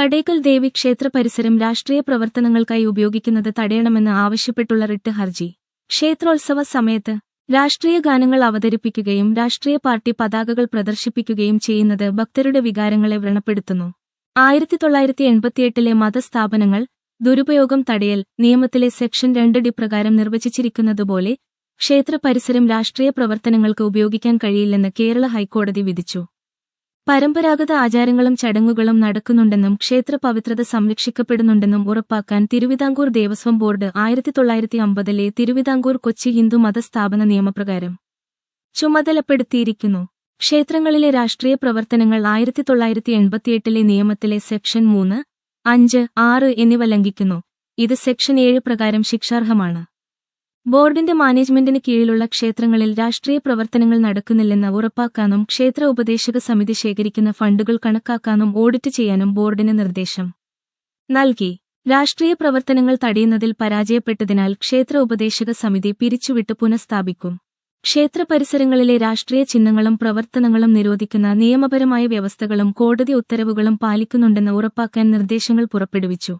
കടേക്കൽ ദേവി ക്ഷേത്ര പരിസരം രാഷ്ട്രീയ പ്രവർത്തനങ്ങൾക്കായി ഉപയോഗിക്കുന്നത് തടയണമെന്ന് ആവശ്യപ്പെട്ടുള്ള റിട്ട് ഹർജി. ക്ഷേത്രോത്സവ സമയത്ത് രാഷ്ട്രീയ ഗാനങ്ങൾ അവതരിപ്പിക്കുകയും രാഷ്ട്രീയ പാർട്ടി പതാകകൾ പ്രദർശിപ്പിക്കുകയും ചെയ്യുന്നത് ഭക്തരുടെ വികാരങ്ങളെ വ്രണപ്പെടുത്തുന്നു. ആയിരത്തി തൊള്ളായിരത്തി എൺപത്തിയെട്ടിലെ മതസ്ഥാപനങ്ങൾ ദുരുപയോഗം തടയൽ നിയമത്തിലെ സെക്ഷൻ രണ്ട് ഡി പ്രകാരം നിർവചിച്ചിരിക്കുന്നതുപോലെ ക്ഷേത്ര പരിസരം രാഷ്ട്രീയ പ്രവർത്തനങ്ങൾക്ക് ഉപയോഗിക്കാൻ കഴിയില്ലെന്ന് കേരള ഹൈക്കോടതി വിധിച്ചു. പരമ്പരാഗത ആചാരങ്ങളും ചടങ്ങുകളും നടക്കുന്നുണ്ടെന്നും ക്ഷേത്ര പവിത്രത സംരക്ഷിക്കപ്പെടുന്നുണ്ടെന്നും ഉറപ്പാക്കാൻ തിരുവിതാംകൂർ ദേവസ്വം ബോർഡ് ആയിരത്തി തൊള്ളായിരത്തി അമ്പതിലെ തിരുവിതാംകൂർ കൊച്ചി ഹിന്ദു മതസ്ഥാപന നിയമപ്രകാരം ചുമതലപ്പെടുത്തിയിരിക്കുന്നു. ക്ഷേത്രങ്ങളിലെ രാഷ്ട്രീയ പ്രവർത്തനങ്ങൾ ആയിരത്തി തൊള്ളായിരത്തി എൺപത്തിയെട്ടിലെ നിയമത്തിലെ സെക്ഷൻ മൂന്ന് അഞ്ച് ആറ് എന്നിവ ലംഘിക്കുന്നു. ഇത് സെക്ഷൻ ഏഴ് പ്രകാരം ശിക്ഷാർഹമാണ്. ബോർഡിന്റെ മാനേജ്മെന്റിന് കീഴിലുള്ള ക്ഷേത്രങ്ങളിൽ രാഷ്ട്രീയ പ്രവർത്തനങ്ങൾ നടക്കുന്നില്ലെന്ന് ഉറപ്പാക്കാനും ക്ഷേത്ര ഉപദേശക സമിതി ശേഖരിക്കുന്ന ഫണ്ടുകൾ കണക്കാക്കാനും ഓഡിറ്റ് ചെയ്യാനും ബോർഡിന് നിർദ്ദേശം നൽകി. രാഷ്ട്രീയ പ്രവർത്തനങ്ങൾ തടയുന്നതിൽ പരാജയപ്പെട്ടതിനാൽ ക്ഷേത്ര ഉപദേശക സമിതി പിരിച്ചുവിട്ട് പുനഃസ്ഥാപിക്കും. ക്ഷേത്ര പരിസരങ്ങളിലെ രാഷ്ട്രീയ ചിഹ്നങ്ങളും പ്രവർത്തനങ്ങളും നിരോധിക്കുന്ന നിയമപരമായ വ്യവസ്ഥകളും കോടതി ഉത്തരവുകളും പാലിക്കുന്നുണ്ടെന്ന് ഉറപ്പാക്കാൻ നിർദ്ദേശങ്ങൾ പുറപ്പെടുവിച്ചു.